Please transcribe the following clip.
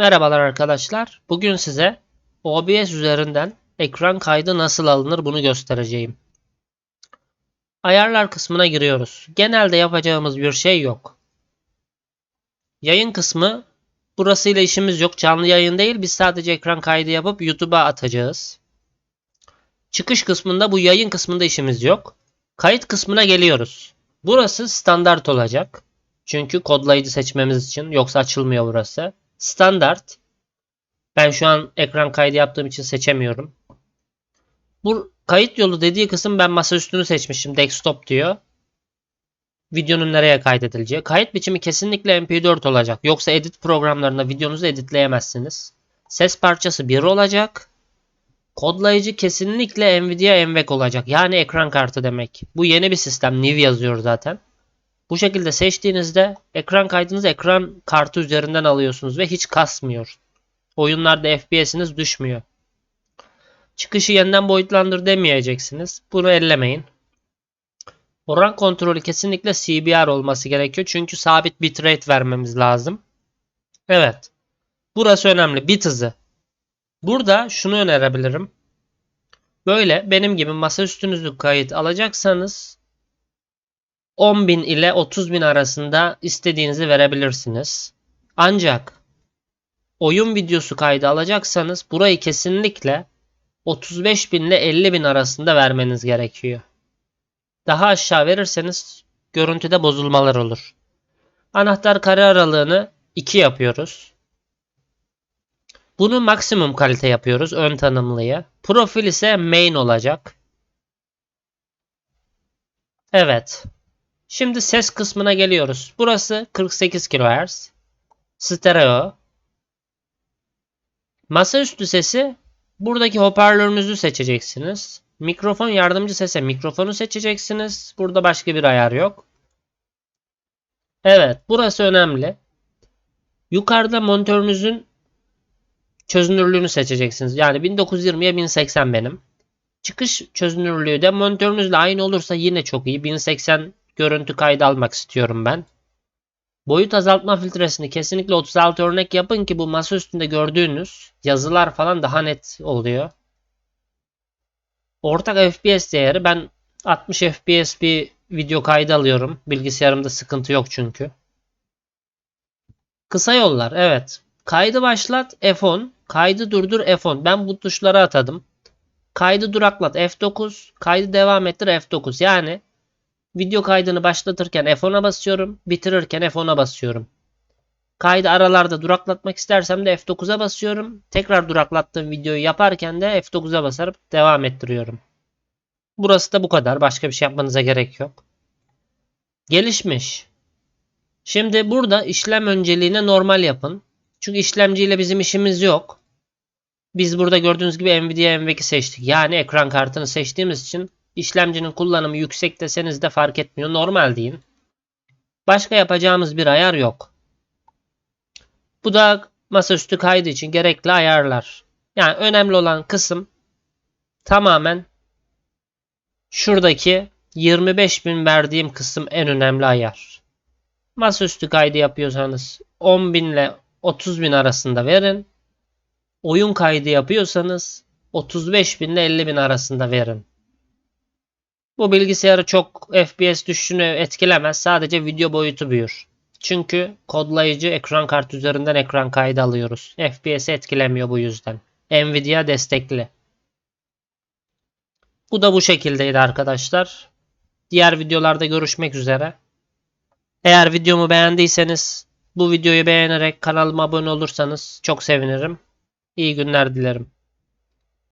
Merhabalar arkadaşlar. Bugün size OBS üzerinden ekran kaydı nasıl alınır bunu göstereceğim. Ayarlar kısmına giriyoruz. Genelde yapacağımız bir şey yok. Yayın kısmı burasıyla işimiz yok. Canlı yayın değil. Biz sadece ekran kaydı yapıp YouTube'a atacağız. Çıkış kısmında bu yayın kısmında işimiz yok. Kayıt kısmına geliyoruz. Burası standart olacak. Çünkü kodlayıcı seçmemiz için yoksa açılmıyor burası. Standart. Ben şu an ekran kaydı yaptığım için seçemiyorum. Bu kayıt yolu dediği kısım ben masaüstünü seçmişim. Desktop diyor. Videonun nereye kaydedileceği. Kayıt biçimi kesinlikle MP4 olacak. Yoksa edit programlarında videonuzu editleyemezsiniz. Ses parçası 1 olacak. Kodlayıcı kesinlikle Nvidia NVENC olacak. Yani ekran kartı demek. Bu yeni bir sistem. NIV yazıyor zaten. Bu şekilde seçtiğinizde ekran kaydınızı ekran kartı üzerinden alıyorsunuz ve hiç kasmıyor. Oyunlarda FPS'iniz düşmüyor. Çıkışı yeniden boyutlandır demeyeceksiniz. Bunu ellemeyin. Oran kontrolü kesinlikle CBR olması gerekiyor. Çünkü sabit bitrate vermemiz lazım. Evet. Burası önemli. Bit hızı. Burada şunu önerebilirim. Böyle benim gibi masaüstünüzü kayıt alacaksanız 10.000 ile 30.000 arasında istediğinizi verebilirsiniz. Ancak oyun videosu kaydı alacaksanız burayı kesinlikle 35.000 ile 50.000 arasında vermeniz gerekiyor. Daha aşağı verirseniz görüntüde bozulmalar olur. Anahtar kare aralığını 2 yapıyoruz. Bunu maksimum kalite yapıyoruz ön tanımlıya. Profil ise main olacak. Evet. Şimdi ses kısmına geliyoruz. Burası 48 kHz. Stereo. Masaüstü sesi buradaki hoparlörünüzü seçeceksiniz. Mikrofon yardımcı sese mikrofonu seçeceksiniz. Burada başka bir ayar yok. Evet, burası önemli. Yukarıda monitörünüzün çözünürlüğünü seçeceksiniz. Yani 1920'ye 1080 benim. Çıkış çözünürlüğü de monitörünüzle aynı olursa yine çok iyi. 1080 görüntü kaydı almak istiyorum ben. Boyut azaltma filtresini kesinlikle 36 örnek yapın ki bu masa üstünde gördüğünüz yazılar falan daha net oluyor. Ortak FPS değeri ben 60 FPS bir video kaydı alıyorum. Bilgisayarımda sıkıntı yok çünkü. Kısa yollar evet. Kaydı başlat F10. Kaydı durdur F10. Ben bu tuşlara atadım. Kaydı duraklat F9. Kaydı devam ettir F9. Yani Video kaydını başlatırken F10'a basıyorum. Bitirirken F10'a basıyorum. Kaydı aralarda duraklatmak istersem de F9'a basıyorum. Tekrar duraklattığım videoyu yaparken de F9'a basarıp devam ettiriyorum. Burası da bu kadar. Başka bir şey yapmanıza gerek yok. Gelişmiş. Şimdi burada işlem önceliğine normal yapın. Çünkü işlemciyle bizim işimiz yok. Biz burada gördüğünüz gibi Nvidia NVENC'i seçtik. Yani ekran kartını seçtiğimiz için İşlemcinin kullanımı yüksek deseniz de fark etmiyor. Normal deyin. Başka yapacağımız bir ayar yok. Bu da masaüstü kaydı için gerekli ayarlar. Yani önemli olan kısım tamamen şuradaki 25.000 verdiğim kısım en önemli ayar. Masaüstü kaydı yapıyorsanız 10.000 ile 30.000 arasında verin. Oyun kaydı yapıyorsanız 35.000 ile 50.000 arasında verin. Bu bilgisayarı çok FPS düşüşünü etkilemez. Sadece video boyutu büyür. Çünkü kodlayıcı ekran kartı üzerinden ekran kaydı alıyoruz. FPS'i etkilemiyor bu yüzden. Nvidia destekli. Bu da bu şekildeydi arkadaşlar. Diğer videolarda görüşmek üzere. Eğer videomu beğendiyseniz bu videoyu beğenerek kanalıma abone olursanız çok sevinirim. İyi günler dilerim.